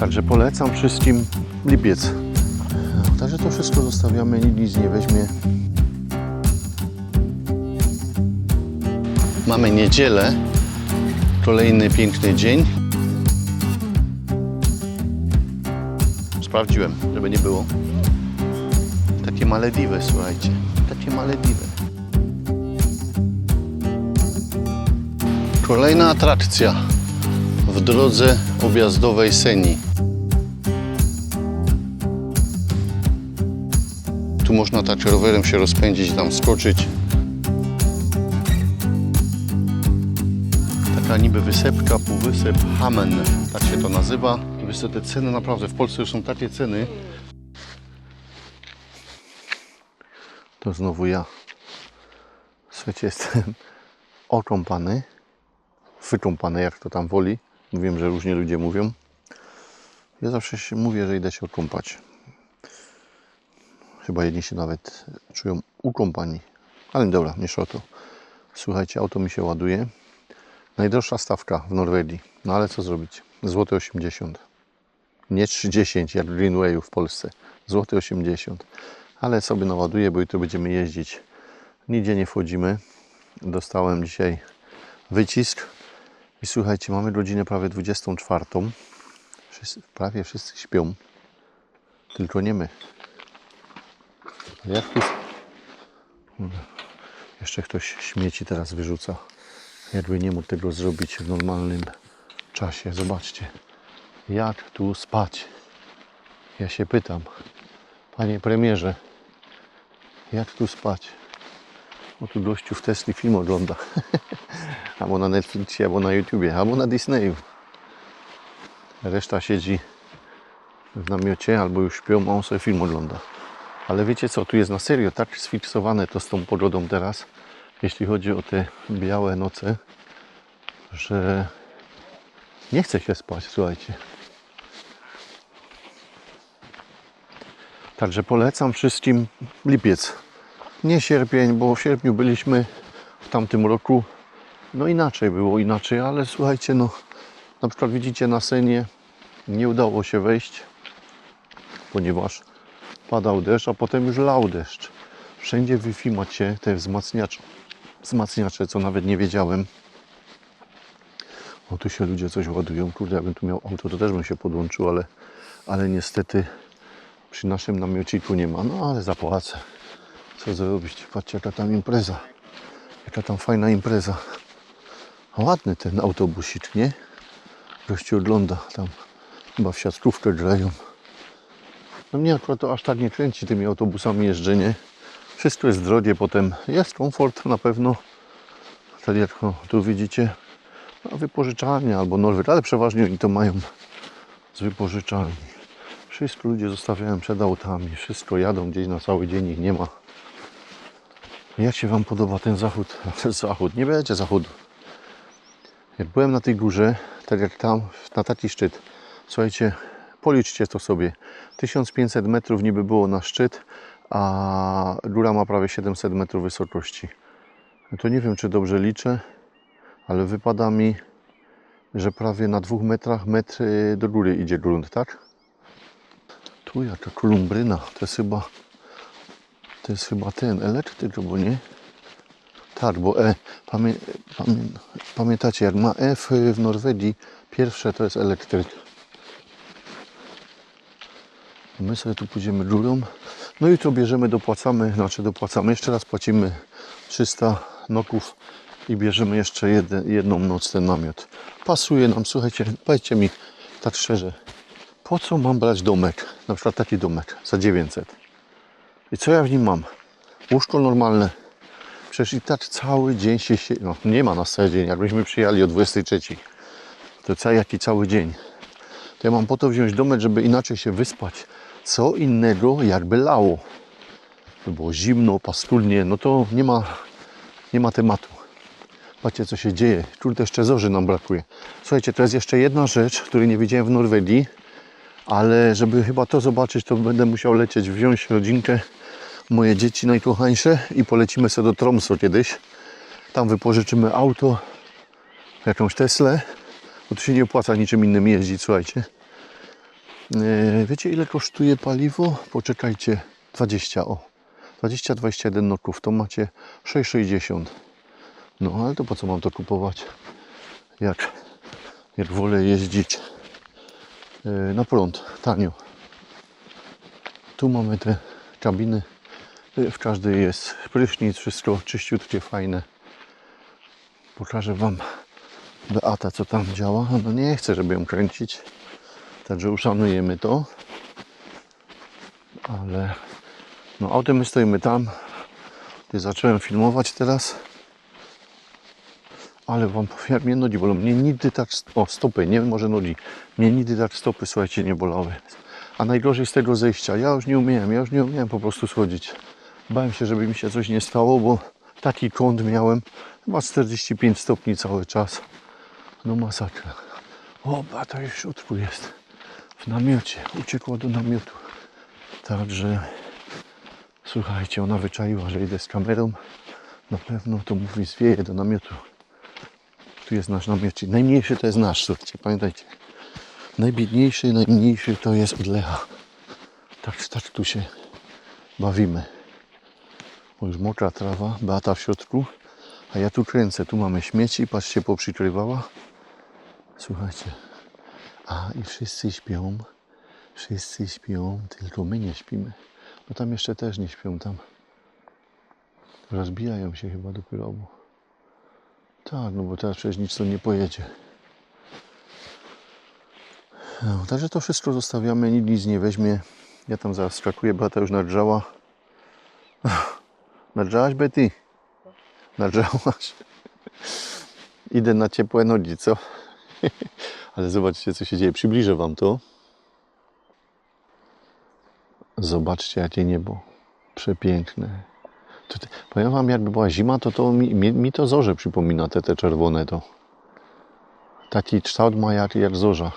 Także polecam wszystkim lipiec. Także to wszystko zostawiamy, nic nie weźmie. Mamy niedzielę, kolejny piękny dzień. Sprawdziłem, żeby nie było. Takie Malediwy, słuchajcie. Takie Malediwy. Kolejna atrakcja w drodze objazdowej Seni. Tu można tak rowerem się rozpędzić, tam skoczyć. Taka niby wysepka, półwysep Hamen, tak się to nazywa. I te ceny naprawdę, w Polsce już są takie ceny. To znowu ja. Słuchajcie, jestem okąpany, wykąpany, jak to tam woli. Wiem, że różnie ludzie mówią. Ja zawsze mówię, że idę się okąpać. Chyba jedni się nawet czują ukąpani. Ale dobra, mniejsza o to. Słuchajcie, auto mi się ładuje. Najdroższa stawka w Norwegii. No ale co zrobić? Złoty 80. Nie 30 jak Greenwayu w Polsce. Złoty 80. Ale sobie naładuję, bo jutro będziemy jeździć. Nigdzie nie wchodzimy. Dostałem dzisiaj wycisk. I słuchajcie, mamy godzinę prawie 24. Wszyscy, prawie wszyscy śpią. Tylko nie my. Jak tu... Jeszcze ktoś śmieci teraz wyrzuca. Jakby nie mógł tego zrobić w normalnym czasie. Zobaczcie, jak tu spać. Ja się pytam, panie premierze, jak tu spać? O tu gościu w Tesli film ogląda. albo na Netflixie, albo na YouTubie, albo na Disneyu. Reszta siedzi w namiocie, albo już śpią, a on sobie film ogląda. Ale wiecie co, tu jest na serio tak sfiksowane to z tą pogodą teraz, jeśli chodzi o te białe noce, że nie chce się spać, słuchajcie. Także polecam wszystkim lipiec. Nie sierpień, bo w sierpniu byliśmy w tamtym roku. No inaczej było, inaczej, ale słuchajcie, no na przykład widzicie na Senie nie udało się wejść, ponieważ padał deszcz, a potem już lał deszcz. Wszędzie Wi-Fi macie te wzmacniacze, wzmacniacze, co nawet nie wiedziałem. O, tu się ludzie coś ładują. Kurde, jakbym tu miał auto, to też bym się podłączył, ale, ale niestety przy naszym namiociku nie ma. No, ale zapłacę. Co zrobić? Patrzcie, jaka tam impreza. Jaka tam fajna impreza. Ładny ten autobusik, nie? Gościu ogląda tam. Chyba w siatkówkę grają. No mnie akurat to aż tak nie kręci tymi autobusami jeżdżenie. Wszystko jest drogie, potem jest komfort na pewno. Tak jak no, tu widzicie, no, albo Norweg, ale przeważnie oni to mają z wypożyczalni. Wszystko ludzie zostawiają przed autami, wszystko jadą gdzieś na cały dzień, ich nie ma. Jak się Wam podoba ten zachód? Zachód, nie będzie zachodu. Jak byłem na tej górze, tak jak tam, na taki szczyt, słuchajcie, policzcie to sobie. 1500 metrów niby było na szczyt, a góra ma prawie 700 metrów wysokości. No to nie wiem, czy dobrze liczę, ale wypada mi, że prawie na dwóch metrach metr y, do góry idzie grunt, tak? Tu jaka kolumbryna, to jest chyba, to jest chyba ten elektryk, bo nie? Tak, bo e, pamię, pamię, pamiętacie, jak ma F w Norwegii, pierwsze to jest elektryk. My sobie tu pójdziemy górą. No i to bierzemy, dopłacamy, znaczy dopłacamy, jeszcze raz płacimy 300 noków i bierzemy jeszcze jeden, jedną noc ten namiot. Pasuje nam, słuchajcie, powiedzcie mi tak szczerze, po co mam brać domek, na przykład taki domek za 900? I co ja w nim mam? Łóżko normalne. Przecież i tak cały dzień się, sie- no nie ma na cały dzień, jakbyśmy przyjechali o 23. To cały, jaki cały dzień. To ja mam po to wziąć domek, żeby inaczej się wyspać. Co innego jakby lało. By było zimno, paskudnie, no to nie ma, nie ma tematu. Patrzcie co się dzieje. Kurde, jeszcze zorzy nam brakuje. Słuchajcie, to jest jeszcze jedna rzecz, której nie widziałem w Norwegii, ale żeby chyba to zobaczyć, to będę musiał lecieć, wziąć rodzinkę, moje dzieci najkochańsze i polecimy sobie do Tromso kiedyś. Tam wypożyczymy auto, jakąś Teslę, bo tu się nie opłaca niczym innym jeździć, słuchajcie. E, Wiecie ile kosztuje paliwo? Poczekajcie, 20 o. 20-21 noków, to macie 6,60. No ale to po co mam to kupować? Jak, jak wolę jeździć e, na prąd, tanio. Tu mamy te kabiny. E, W każdej jest prysznic, wszystko czyściutkie, fajne. Pokażę Wam Beata, co tam działa. No nie chcę, żeby ją kręcić. Także uszanujemy to. Ale no autem my stoimy tam. Gdzie zacząłem filmować teraz. Ale wam powiem, mnie nogi bolą. Mnie nigdy tak, o stopy, nie może nogi. Mnie nigdy tak stopy, słuchajcie, nie bolały. A najgorzej z tego zejścia. Ja już nie umiałem, ja już nie umiałem po prostu schodzić. Bałem się, żeby mi się coś nie stało, bo taki kąt miałem. Chyba 45 stopni cały czas. No masakra. O, Bata już w środku jest. W namiocie. Uciekła do namiotu. Także słuchajcie, ona wyczaiła, że idę z kamerą. Na pewno to mówi zwieje do namiotu. Tu jest nasz namiocik. Najmniejszy to jest nasz, słuchajcie, pamiętajcie. Najbiedniejszy, najmniejszy to jest od. Tak, tak tu się bawimy. Bo już mokra trawa, Beata w środku. A ja tu kręcę, tu mamy śmieci, patrzcie, poprzykrywała. Słuchajcie. A i wszyscy śpią. Wszyscy śpią, tylko my nie śpimy. Bo tam jeszcze też nie śpią tam. Rozbijają się chyba dopiero. Bo... Tak, no bo teraz przecież nic tu nie pojedzie. No, także to wszystko zostawiamy, nikt nic nie weźmie. Ja tam zaraz skakuję, Beata już nadrzała. Nadrzałaś, Betty? Nadrzałaś. Idę na ciepłe nogi, co? Ale zobaczcie, co się dzieje. Przybliżę Wam to. Zobaczcie, jakie niebo. Przepiękne. Tutaj, powiem Wam, jakby była zima, to, to mi, mi, to zorze przypomina, te, te czerwone to. Taki kształt ma jak, jak zorza.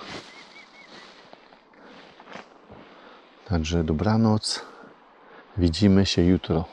Także dobranoc. Widzimy się jutro.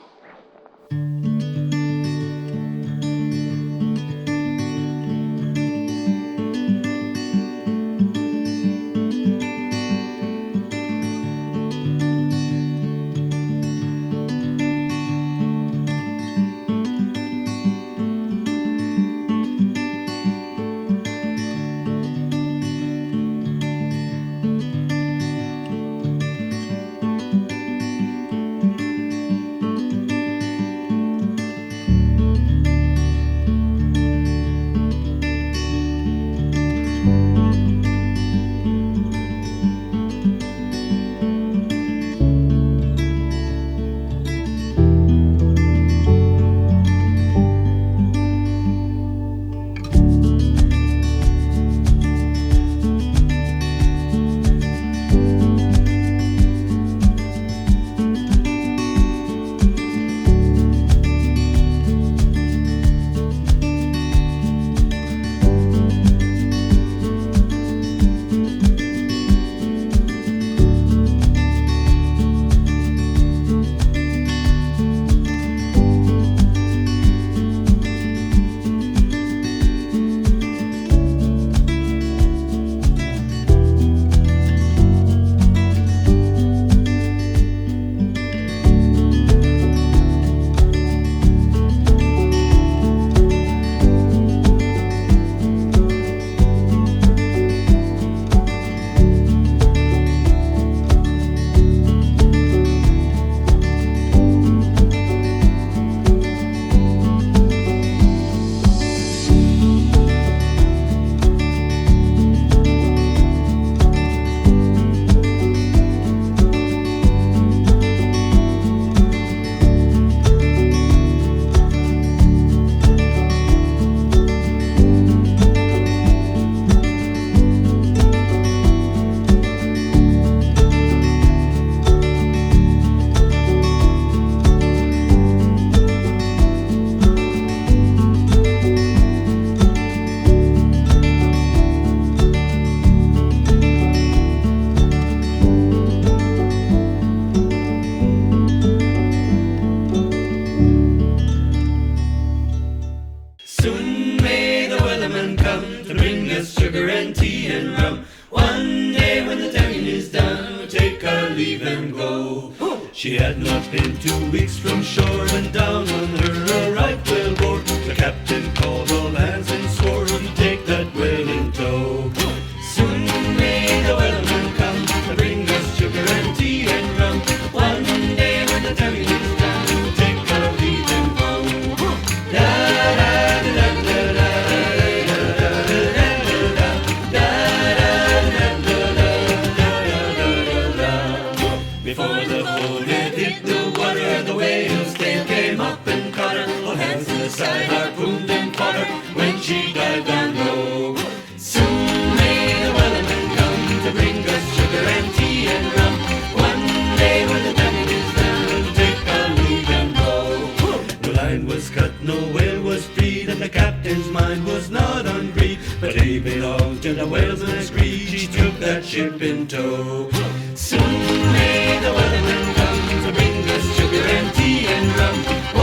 Ship in tow. Soon may the wellerman come to bring us sugar and tea and rum.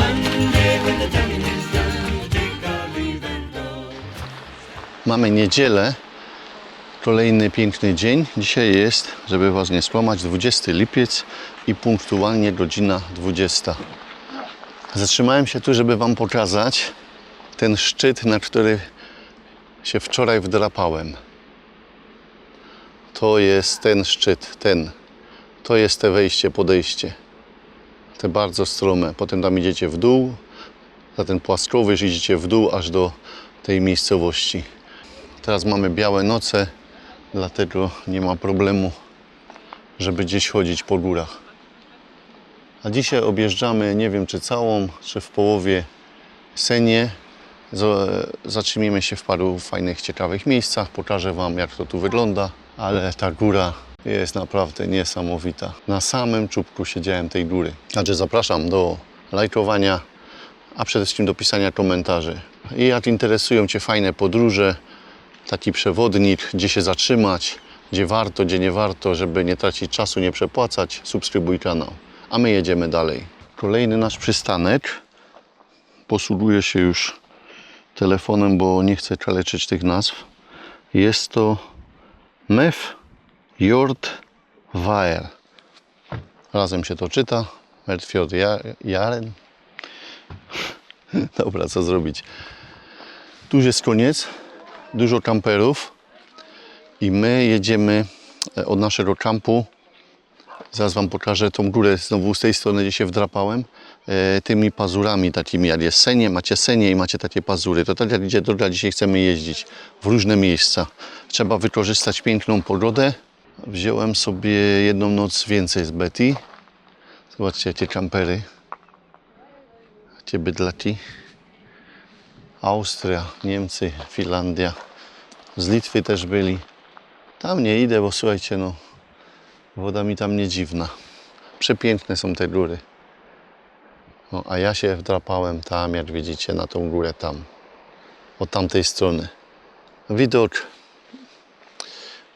One day when the time is done, take our leave and go. Mamy niedzielę, kolejny piękny dzień. Dzisiaj jest, żeby Was nie skłamać, 20 lipiec i punktualnie godzina 20. Zatrzymałem się tu, żeby Wam pokazać ten szczyt, na który się wczoraj wdrapałem. To jest ten szczyt, ten. To jest te wejście, podejście. Te bardzo strome. Potem tam idziecie w dół, za ten płaskowyż idziecie w dół aż do tej miejscowości. Teraz mamy białe noce, dlatego nie ma problemu, żeby gdzieś chodzić po górach. A dzisiaj objeżdżamy, nie wiem czy całą, czy w połowie Senię. Z- Zatrzymiemy się w paru fajnych, ciekawych miejscach. Pokażę Wam, jak to tu wygląda, ale ta góra jest naprawdę niesamowita. Na samym czubku siedziałem tej góry. Także zapraszam do lajkowania, a przede wszystkim do pisania komentarzy. I jak interesują Cię fajne podróże, taki przewodnik, gdzie się zatrzymać, gdzie warto, gdzie nie warto, żeby nie tracić czasu, nie przepłacać, subskrybuj kanał. A my jedziemy dalej. Kolejny nasz przystanek. Posługuję się już telefonem, bo nie chcę kaleczyć tych nazw. Jest to Mef Jord Weil. Razem się to czyta. Mertfjord Jaren. Dobra, co zrobić? Tu już jest koniec. Dużo kamperów. I my jedziemy e, od naszego kampu. Zaraz Wam pokażę tą górę znowu z tej strony, gdzie się wdrapałem. E, tymi pazurami takimi, jak jest senie, macie senie i macie takie pazury. To tak jak gdzie droga dzisiaj chcemy jeździć w różne miejsca. Trzeba wykorzystać piękną pogodę. Wziąłem sobie jedną noc więcej z Betty. Zobaczcie, jakie kampery. Jakie bydlaki. Austria, Niemcy, Finlandia. Z Litwy też byli. Tam nie idę, bo słuchajcie, no woda mi tam nie dziwna. Przepiękne są te góry. No, a ja się wdrapałem tam, jak widzicie, na tą górę tam. Od tamtej strony. Widok.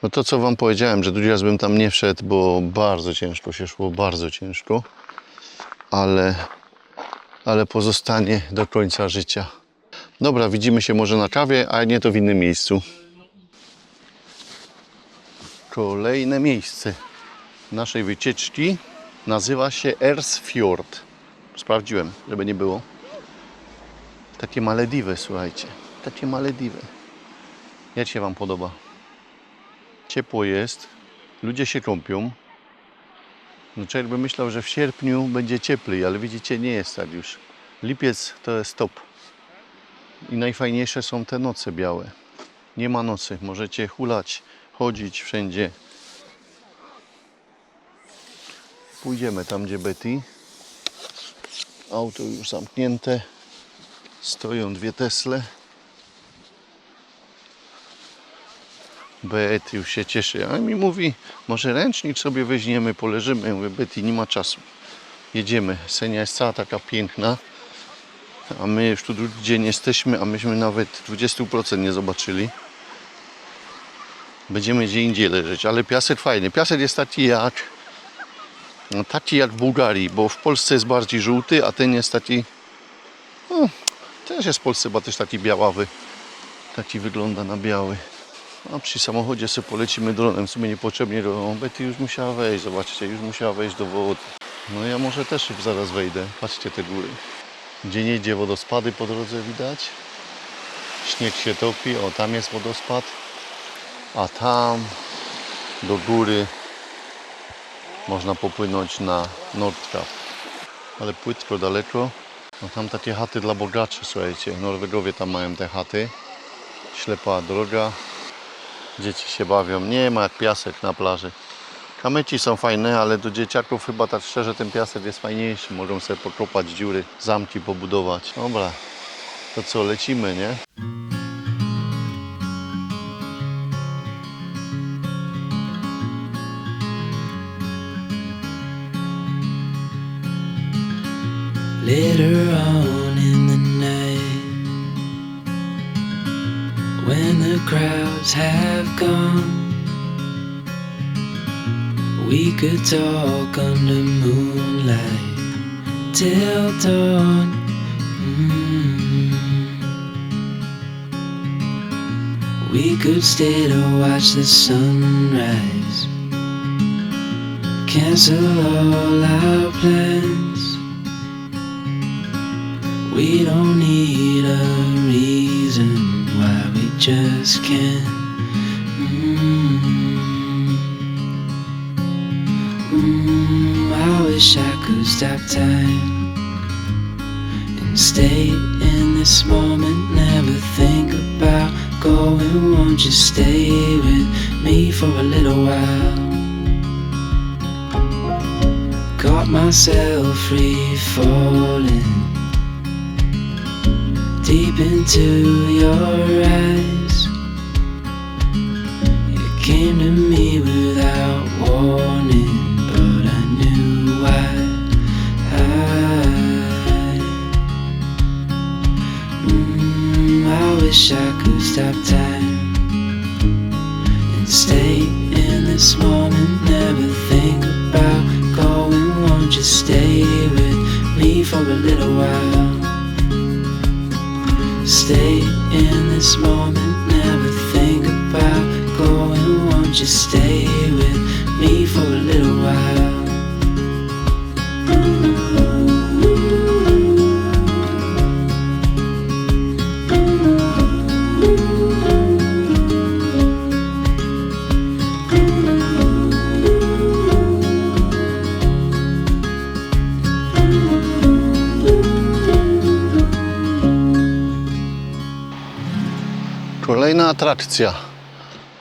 No to, co Wam powiedziałem, że drugi raz bym tam nie wszedł, bo bardzo ciężko się szło, bardzo ciężko. Ale, ale pozostanie do końca życia. Dobra, widzimy się może na kawie, a nie to w innym miejscu. Kolejne miejsce naszej wycieczki nazywa się Ersfjord. Sprawdziłem, żeby nie było. Takie Malediwy, słuchajcie. Takie Malediwy. Jak się Wam podoba? Ciepło jest, ludzie się kąpią. No człowiek by myślał, że w sierpniu będzie cieplej, ale widzicie, nie jest tak już. Lipiec to jest top. I najfajniejsze są te noce białe. Nie ma nocy, możecie hulać, chodzić wszędzie. Pójdziemy tam, gdzie Betty. Auto już zamknięte. Stoją dwie Tesle. Betty już się cieszy, a mi mówi, może ręcznik sobie weźmiemy, poleżymy. Ja mówię, Betty, nie ma czasu. Jedziemy. Senia jest cała taka piękna. A my już tu drugi dzień jesteśmy, a myśmy nawet 20% nie zobaczyli. Będziemy gdzie indziej leżeć, ale piasek fajny. Piasek jest taki jak taki jak w Bułgarii, bo w Polsce jest bardziej żółty, a ten jest taki no, też jest w Polsce chyba też taki białawy. Taki wygląda na biały. A przy samochodzie sobie polecimy dronem, w sumie niepotrzebnie do Betty już musiała wejść, zobaczcie, już musiała wejść do wody. No ja może też zaraz wejdę, patrzcie te góry. Gdzie nie idzie wodospady po drodze widać. Śnieg się topi, o tam jest wodospad. A tam do góry można popłynąć na Nordkap. Ale płytko daleko. No tam takie chaty dla bogaczy, słuchajcie. Norwegowie tam mają te chaty. Ślepa droga. Dzieci się bawią. Nie ma jak piasek na plaży. Kamyci są fajne, ale do dzieciaków chyba tak szczerze ten piasek jest fajniejszy. Mogą sobie pokopać dziury, zamki pobudować. Dobra, to co, lecimy, nie? Later on in the night, when the crowds have gone, we could talk under moonlight till dawn. Mm. We could stay to watch the sunrise, cancel all our plans. We don't need a reason why we just can't. Mm. Mm, I wish I could stop time and stay in this moment. Never think about going. Won't you stay with me for a little while? Got myself free falling deep into your eyes. You came to me without warning, but I knew why. I, mm, I wish I could stop time and stay in this moment. Never think about going. Won't you stay with me for a little while? Stay in this moment, never think about going. Won't you stay with me for a little atrakcja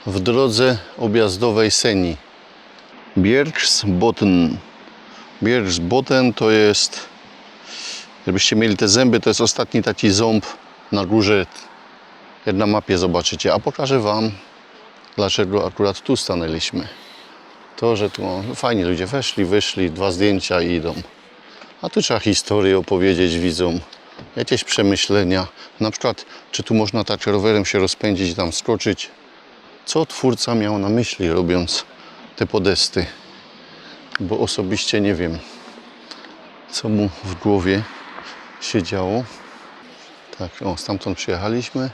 w drodze objazdowej Seni. Bjergsbotn. Bjergsbotn to jest, żebyście mieli te zęby, to jest ostatni taki ząb na górze. Jak na mapie zobaczycie. A pokażę Wam, dlaczego akurat tu stanęliśmy. To, że tu no, fajnie ludzie weszli, wyszli, dwa zdjęcia i idą. A tu trzeba historię opowiedzieć widzom, jakieś przemyślenia. Na przykład, czy tu można tak rowerem się rozpędzić tam skoczyć. Co twórca miał na myśli, robiąc te podesty? Bo osobiście nie wiem, co mu w głowie się działo. Tak, o, stamtąd przyjechaliśmy.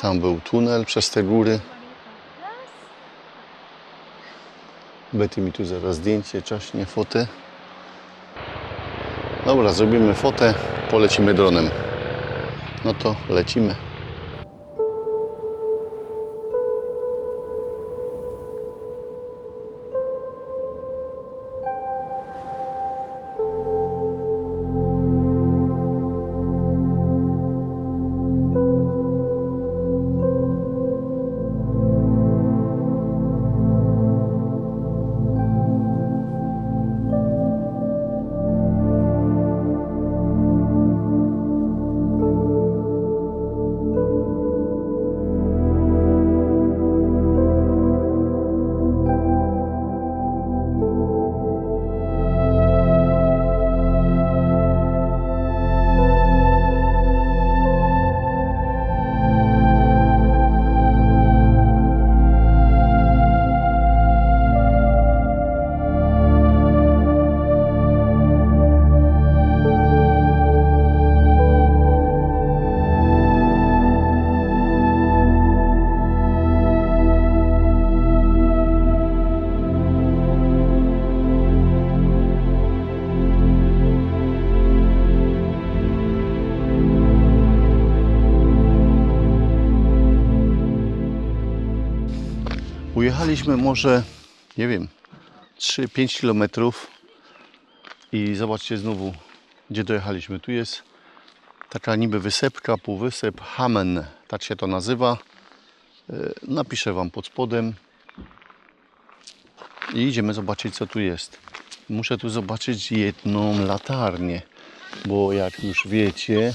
Tam był tunel przez te góry. Betty mi tu zaraz zdjęcie czaśnie, fotę. Dobra, zrobimy fotę, polecimy dronem. No to lecimy. Ujechaliśmy może, nie wiem, 3-5 kilometrów i zobaczcie znowu, gdzie dojechaliśmy. Tu jest taka niby wysepka, półwysep Hamen, tak się to nazywa. E, Napiszę Wam pod spodem i idziemy zobaczyć, co tu jest. Muszę tu zobaczyć jedną latarnię, bo jak już wiecie,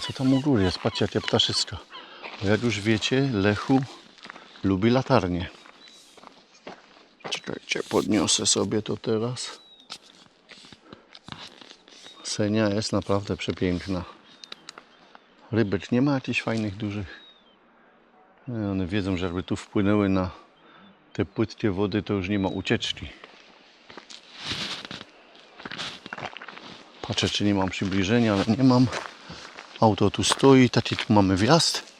co tam u góry jest? Patrzcie, jakie ptaszyska. Jak już wiecie, Lechu lubi latarnie. Czekajcie, podniosę sobie to teraz. Senia jest naprawdę przepiękna. Rybek nie ma jakichś fajnych, dużych. One wiedzą, że jakby tu wpłynęły na te płytkie wody, to już nie ma ucieczki. Patrzę, czy nie mam przybliżenia, ale nie mam. Auto tu stoi, taki tu mamy wjazd.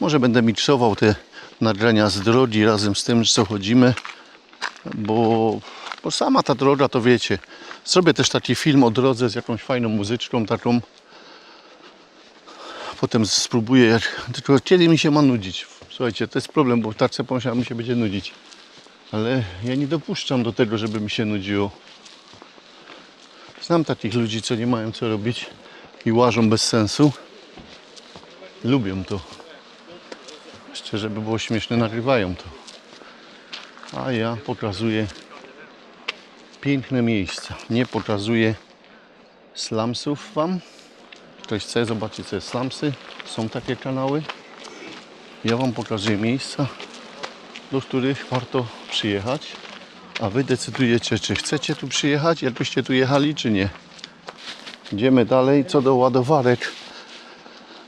Może będę miksował te nagrania z drogi razem z tym, co chodzimy, bo, bo sama ta droga to wiecie. Zrobię też taki film o drodze z jakąś fajną muzyczką, taką. Potem spróbuję, jak, tylko kiedy mi się ma nudzić. Słuchajcie, to jest problem, bo w tarce pomyślałem, mi się będzie nudzić. Ale ja nie dopuszczam do tego, żeby mi się nudziło. Znam takich ludzi, co nie mają co robić i łażą bez sensu. Lubią to. Jeszcze, żeby było śmieszne, nagrywają to. A ja pokazuję piękne miejsca. Nie pokazuję slumsów Wam. Ktoś chce zobaczyć, co jest slumsy. Są takie kanały. Ja Wam pokazuję miejsca, do których warto przyjechać. A Wy decydujecie, czy chcecie tu przyjechać, jakbyście tu jechali, czy nie. Idziemy dalej. Co do ładowarek,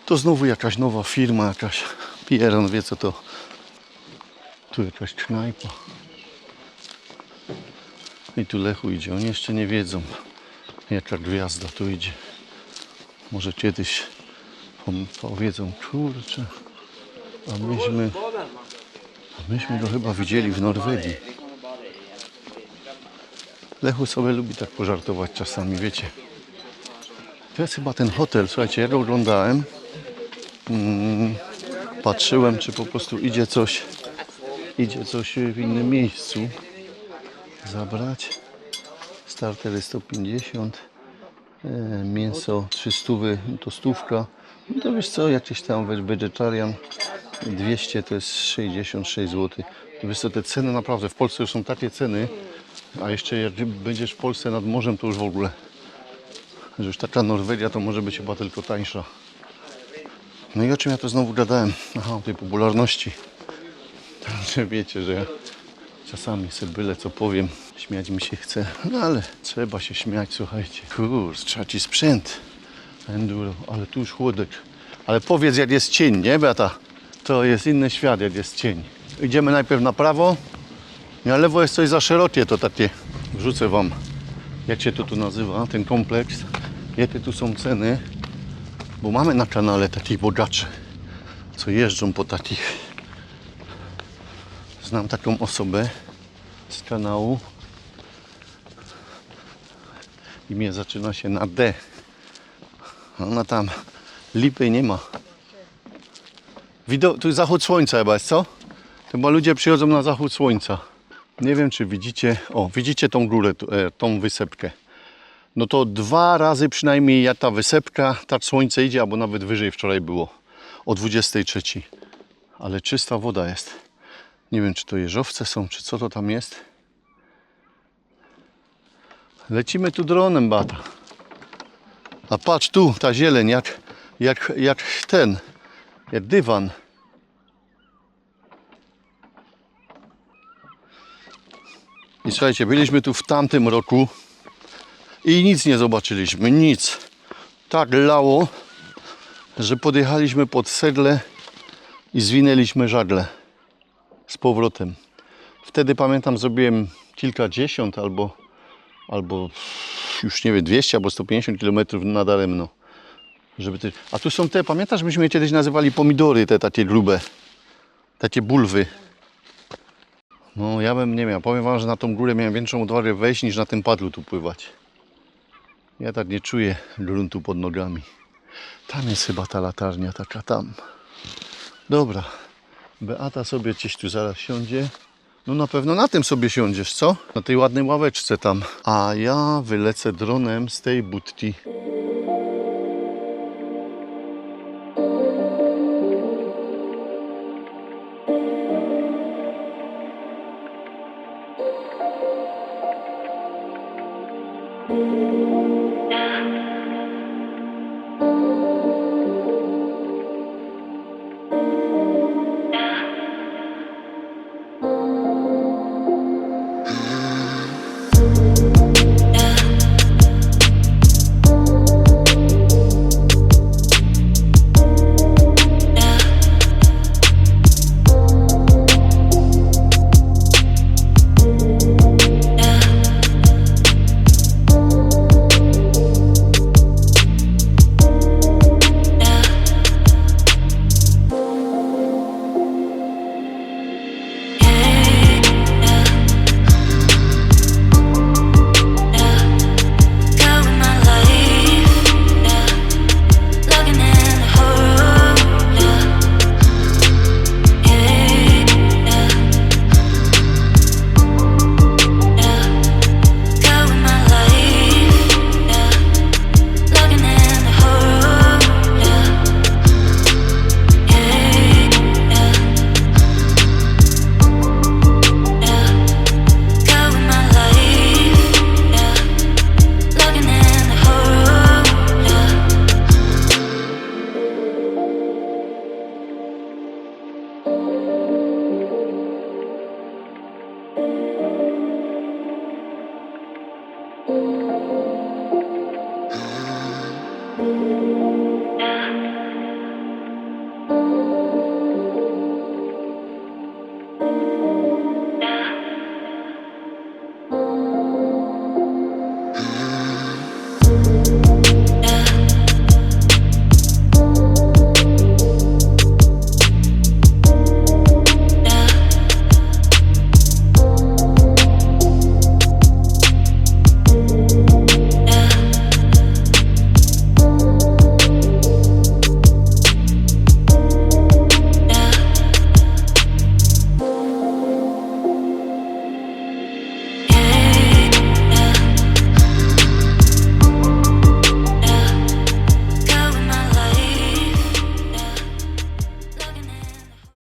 to znowu jakaś nowa firma, jakaś Pieron wie co to. Tu jakaś knajpa. I tu Lechu idzie. Oni jeszcze nie wiedzą, jaka gwiazda tu idzie. Może kiedyś powiedzą, kurczę, a myśmy, a myśmy go chyba widzieli w Norwegii. Lechu sobie lubi tak pożartować czasami, wiecie. To jest chyba ten hotel, słuchajcie, ja go oglądałem. Mm, patrzyłem, czy po prostu idzie coś, idzie coś w innym miejscu zabrać. Starter jest 150, e, mięso 300 to stówka. No to wiesz co, jakieś tam wiesz, vegetarian 200 to jest 66 zł. Wiesz co, te ceny naprawdę w Polsce już są takie ceny, a jeszcze jak będziesz w Polsce nad morzem, to już w ogóle. Że już taka Norwegia to może być chyba tylko tańsza. No i o czym ja to znowu gadałem? Aha, o tej popularności. Także wiecie, że ja czasami sobie byle co powiem, śmiać mi się chce. No ale trzeba się śmiać, słuchajcie. Kurczę, trzeci sprzęt. Enduro, ale tu już chłodek. Ale powiedz jak jest cień, nie Beata? To jest inny świat, jak jest cień. Idziemy najpierw na prawo. Na lewo jest coś za szerokie, to takie. Wrzucę wam, jak się to tu nazywa, ten kompleks. Jakie tu są ceny. Bo mamy na kanale takich bogaczy, co jeżdżą po takich. Znam taką osobę z kanału. Imię zaczyna się na D. Ona tam lipy nie ma. Wido- tu jest zachód słońca chyba jest, co? Chyba ludzie przychodzą na zachód słońca. Nie wiem, czy widzicie. O, widzicie tą górę, e, tą wysepkę no to dwa razy przynajmniej jak ta wysepka, tak słońce idzie, albo nawet wyżej wczoraj było, o 23. Ale czysta woda jest. Nie wiem, czy to jeżowce są, czy co to tam jest. Lecimy tu dronem, bata. A patrz tu, ta zieleń, jak, jak, jak ten, jak dywan. I słuchajcie, byliśmy tu w tamtym roku i nic nie zobaczyliśmy, nic. Tak lało, że podjechaliśmy pod sedle i zwinęliśmy żagle z powrotem. Wtedy pamiętam, zrobiłem kilkadziesiąt albo, albo już nie wiem, 200 albo 150 km nadaremno. Żeby. A tu są te, pamiętasz, myśmy je kiedyś nazywali pomidory, te takie grube, takie bulwy. No ja bym nie miał. Powiem wam, że na tą górę miałem większą odwagę wejść niż na tym padlu tu pływać. Ja tak nie czuję gruntu pod nogami. Tam jest chyba ta latarnia, taka tam. Dobra, Beata sobie gdzieś tu zaraz siądzie. No na pewno na tym sobie siądziesz, co? Na tej ładnej ławeczce tam. A ja wylecę dronem z tej budki. Música